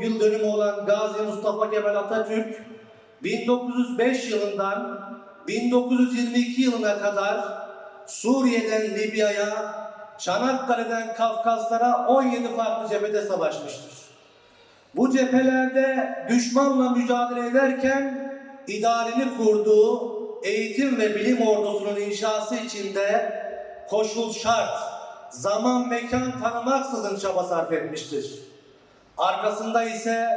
yıl dönümü olan Gazi Mustafa Kemal Atatürk 1905 yılından 1922 yılına kadar Suriye'den Libya'ya, Çanakkale'den Kafkaslara 17 farklı cephede savaşmıştır. Bu cephelerde düşmanla mücadele ederken idealini kurduğu eğitim ve bilim ordusunun inşası içinde koşul şart, zaman mekan tanımaksızın çaba sarf etmiştir. Arkasında ise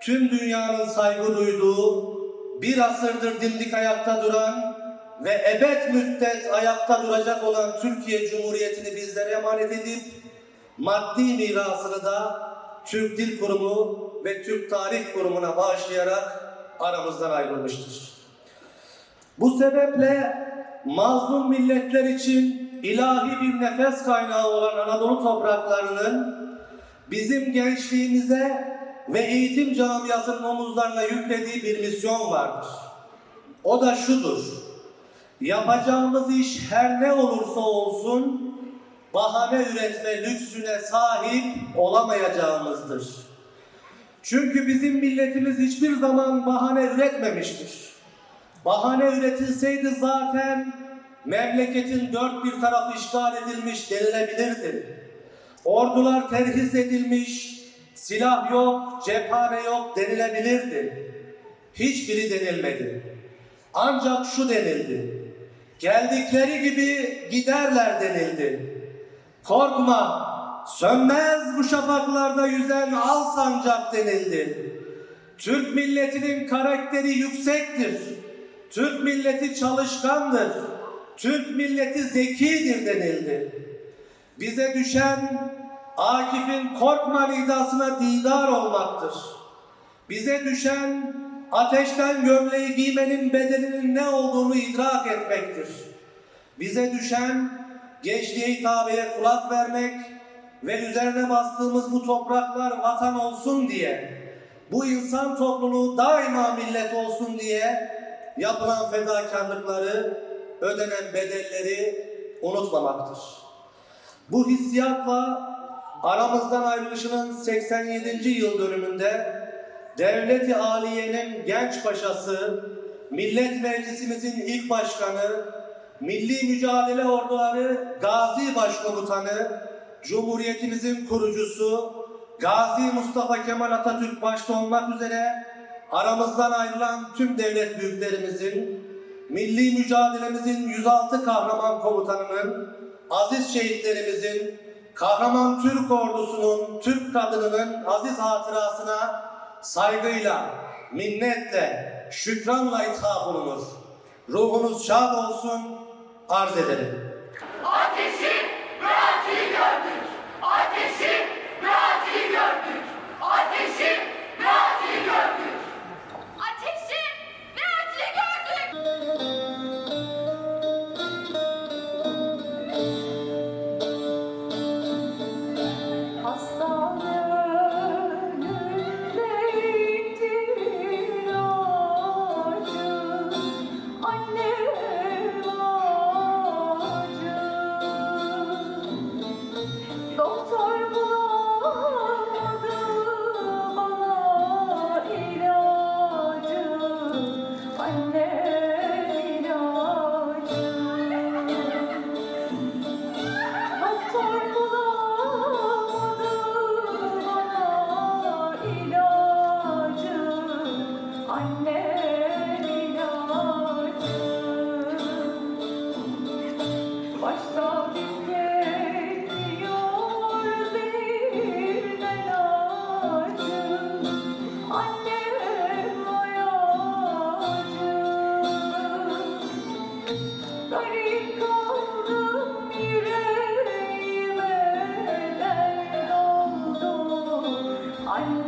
tüm dünyanın saygı duyduğu, bir asırdır dimdik ayakta duran ve ebed müddet ayakta duracak olan Türkiye Cumhuriyeti'ni bizlere emanet edip, maddi mirasını da Türk Dil Kurumu ve Türk Tarih Kurumu'na bağışlayarak aramızdan ayrılmıştır. Bu sebeple mazlum milletler için ilahi bir nefes kaynağı olan Anadolu topraklarının bizim gençliğimize ve eğitim camiasının omuzlarına yüklediği bir misyon vardır. O da şudur. Yapacağımız iş her ne olursa olsun bahane üretme lüksüne sahip olamayacağımızdır. Çünkü bizim milletimiz hiçbir zaman bahane üretmemiştir. Bahane üretilseydi zaten memleketin dört bir tarafı işgal edilmiş denilebilirdi. Ordular terhis edilmiş, silah yok, cephane yok denilebilirdi. Hiçbiri denilmedi. Ancak şu denildi. Geldikleri gibi giderler denildi. Korkma, sönmez bu şafaklarda yüzen al sancak denildi. Türk milletinin karakteri yüksektir. Türk milleti çalışkandır. Türk milleti zekidir denildi. Bize düşen Akif'in korkma nidasına didar olmaktır. Bize düşen ateşten gömleği giymenin bedelinin ne olduğunu idrak etmektir. Bize düşen gençliğe hitabeye kulak vermek ve üzerine bastığımız bu topraklar vatan olsun diye, bu insan topluluğu daima millet olsun diye yapılan fedakarlıkları, ödenen bedelleri unutmamaktır. Bu hissiyatla aramızdan ayrılışının 87. yıl dönümünde Devleti Aliye'nin genç paşası, Millet Meclisimizin ilk başkanı, Milli Mücadele Orduları Gazi Başkomutanı, Cumhuriyetimizin kurucusu, Gazi Mustafa Kemal Atatürk başta olmak üzere aramızdan ayrılan tüm devlet büyüklerimizin, milli mücadelemizin 106 kahraman komutanının, aziz şehitlerimizin, kahraman Türk ordusunun, Türk kadınının aziz hatırasına saygıyla, minnetle, şükranla ithaf olunur. Ruhunuz şad olsun, arz ederim. Ateşi 工作 I'm